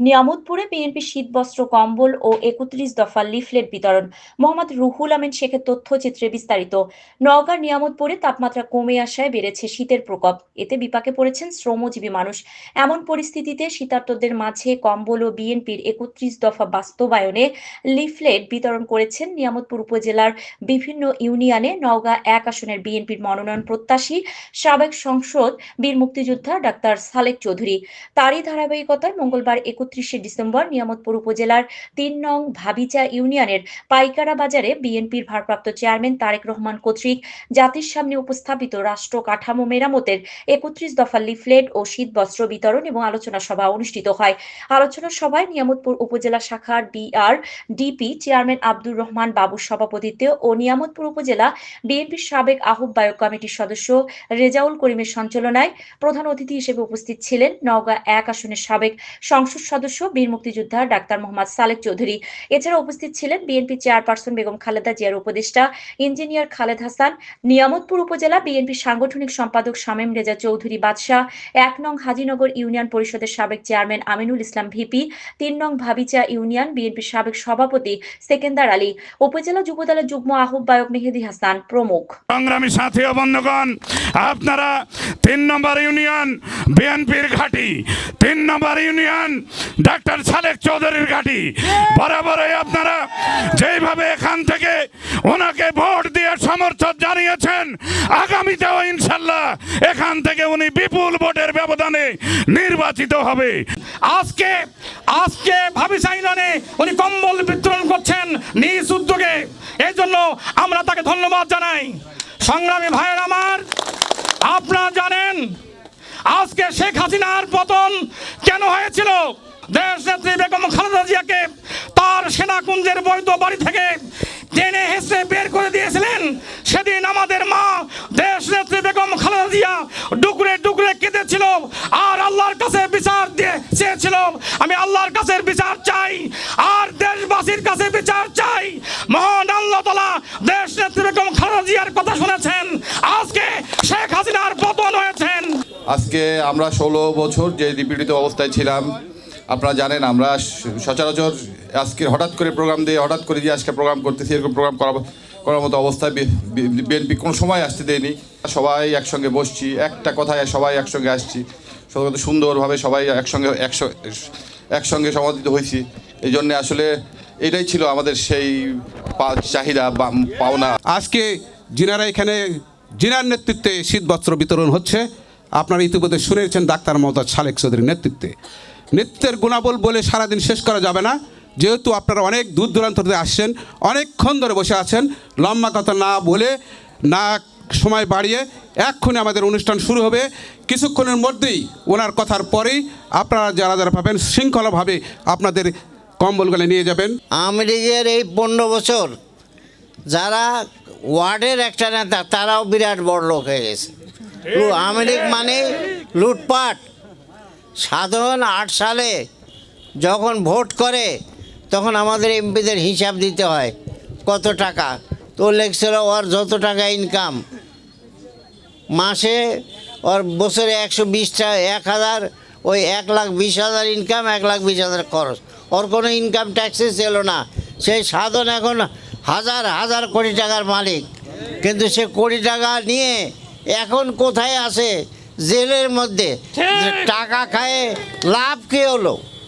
নিয়ামতপুরে BNP শীতবস্ত্র কম্বল ও একত্রিশ দফা লিফলেট বিতরণ। মোহাম্মদ রুহুল আমিন শেখের তথ্যচিত্রে বিস্তারিত। নওগাঁর নিয়ামতপুরে তাপমাত্রা কমে আসায় বেড়েছে শীতের প্রকোপ। এতে বিপাকে পড়েছেন শ্রমজীবী মানুষ। এমন পরিস্থিতিতে শীতার্তদের মাঝে কম্বল ও বিএনপির একত্রিশ দফা বাস্তবায়নে লিফলেট বিতরণ করেছেন নিয়ামতপুর উপজেলার বিভিন্ন ইউনিয়নে নওগাঁ এক আসনের বিএনপির মনোনয়ন প্রত্যাশী সাবেক সংসদ বীর মুক্তিযোদ্ধা ডাক্তার সালেক চৌধুরী। তারই ধারাবাহিকতায় মঙ্গলবার একত্রিশে ডিসেম্বর নিয়ামতপুর উপজেলার তিন নং ভাবিচা ইউনিয়নের পাইকারা বাজারে বিএনপির ভারপ্রাপ্ত চেয়ারম্যান তারেক রহমান কর্তৃক জাতির সামনে উপস্থাপিত রাষ্ট্র কাঠামো মেরামতের একত্রিশ দফা লিফলেট ও শীতবস্ত্র বিতরণ এবং আলোচনা সভা অনুষ্ঠিত হয়। আলোচনা সভায় নিয়ামতপুর উপজেলা শাখার BR DP chairman Abdur Rahman বাবুর সভাপতিত্বে ও নিয়ামতপুর উপজেলা বিএনপির সাবেক আহ্বায়ক কমিটির সদস্য রেজাউল করিমের সঞ্চালনায় প্রধান অতিথি হিসেবে উপস্থিত ছিলেন নওগাঁ এক আসনের সাবেক সংসদ সদস্য, বীর মুক্তিযোদ্ধা ডাক্তার মোহাম্মদ সালেক চৌধুরী। এছাড়া উপস্থিত ছিলেন বিএনপি চেয়ারপারসন বেগম খালেদা জিয়ার উপদেষ্টা, ইঞ্জিনিয়ার খালেদ হাসান, নিয়ামতপুর উপজেলা বিএনপি সাংগঠনিক সম্পাদক শামীম রেজা চৌধুরী বাদশাহ, এক নং হাজিনগর ইউনিয়ন পরিষদের সাবেক চেয়ারম্যান আমিনুল ইসলাম ভিপি, তিন নং ভাবিচা ইউনিয়ন বিএনপির সাবেক সভাপতি সেকেন্দার আলী, উপজেলা যুবদলের যুগ্ম আহ্বায়ক মেহেদি হাসান প্রমুখ। সংগ্রামী সাথী ও বন্ধুগণ, আপনারা তিন নম্বর ইউনিয়ন বিএনপির ঘাঁটি, তিন নম্বর ইউনিয়ন ডাক্তার সালেক চৌধুরীর ঘাঁটি। বরাবরই আপনারা যেইভাবে এখান থেকে ওনাকে ভোট দিয়ে সমর্থন জানিয়েছেন আগামীতেও ইনশাল্লাহ এখান থেকে উনি বিপুল ভোটের ব্যবধানে নির্বাচিত হবে। আজকে আজকে ভাবি সাইলনে উনি কম্বল বিতরণ করছেন নিজ উদ্যোগে। এই জন্য আমরা তাকে ধন্যবাদ জানাই। সংগ্রামী ভাইয়ের আমার আপনারা জানেন আজকে শেখ হাসিনার পতন কেন হয়েছিল? দেশ বেগম খালেদা জিয়াকে তার সেনাকুঞ্জের বৈধ বাড়ি থেকে টেনে হেসে বের করে দিয়েছিলেন। সেদিন আমাদের মা দেশ নেত্রী বেগম খালেদা জিয়া ডুকরে ডুকরে কেঁদেছিল আর আল্লাহর কাছে বিচার চেয়েছিল। আমি আল্লাহর কাছে বিচার চাই আর দেশবাসীর কাছে বিচার চাই। মহান আল্লাহ তালা দেশ বেগম খালেদা জিয়ার কথা শুনেছেন। আজকে শেখ হাসিনার পতন হয়েছেন। আজকে আমরা ষোলো বছর যে নিপীড়িত অবস্থায় ছিলাম আপনারা জানেন, আমরা সচরাচর আজকে হঠাৎ করে প্রোগ্রাম দিয়ে, হঠাৎ করে যে আজকে প্রোগ্রাম করতেছি, এরকম প্রোগ্রাম করা করার মতো অবস্থায় বিএনপি কোনো সময় আসতে দেয়নি। সবাই একসঙ্গে বসছি, একটা কথায় সবাই একসঙ্গে আসছি। সবাই সুন্দরভাবে সবাই একসঙ্গে একসঙ্গে সমাদিত হয়েছি। এই জন্যে আসলে এটাই ছিল আমাদের সেই চাহিদা পাওনা। আজকে যিনারা এখানে জিনার নেতৃত্বে শীতবস্ত্র বিতরণ হচ্ছে, আপনারা ইতিমধ্যে শুনেছেন ডাক্তার মমতাজ সালেক চৌধুরীর নেতৃত্বে। নৃত্যের গুণাবল বলে সারাদিন শেষ করা যাবে না। যেহেতু আপনারা অনেক দূর দূরান্ত থেকে আসছেন, অনেকক্ষণ ধরে বসে আছেন, লম্বা কথা না বলে না সময় বাড়িয়ে এক্ষুনি আমাদের অনুষ্ঠান শুরু হবে। কিছুক্ষণের মধ্যেই ওনার কথার পরেই আপনারা যারা যারা পাবেন, শৃঙ্খলাভাবে আপনাদের কম্বলগুলো নিয়ে যাবেন। আওয়ামী লীগের এই পনেরো বছর যারা ওয়ার্ডের একটা নেতা, তারাও বিরাট বড় লোক হয়ে গেছে। আওয়ামী লীগ মানে লুটপাট। সাধারণ আট সালে যখন ভোট করে, তখন আমাদের এমপিদের হিসাব দিতে হয়, কত টাকা? তো লেগছিল ওর যত টাকা ইনকাম মাসে ওর বছরে একশো বিশটা এক হাজার, ওই এক লাখ বিশ হাজার ইনকাম এক লাখ বিশ হাজার খরচ। ওর কোনো ইনকাম ট্যাক্সে ছিল না। সেই সাধন এখন হাজার হাজার কোটি টাকার মালিক। কিন্তু সে কোটি টাকা নিয়ে এখন কোথায় আছে? জেলের মধ্যে টাকা খায় লাভ কে হলো?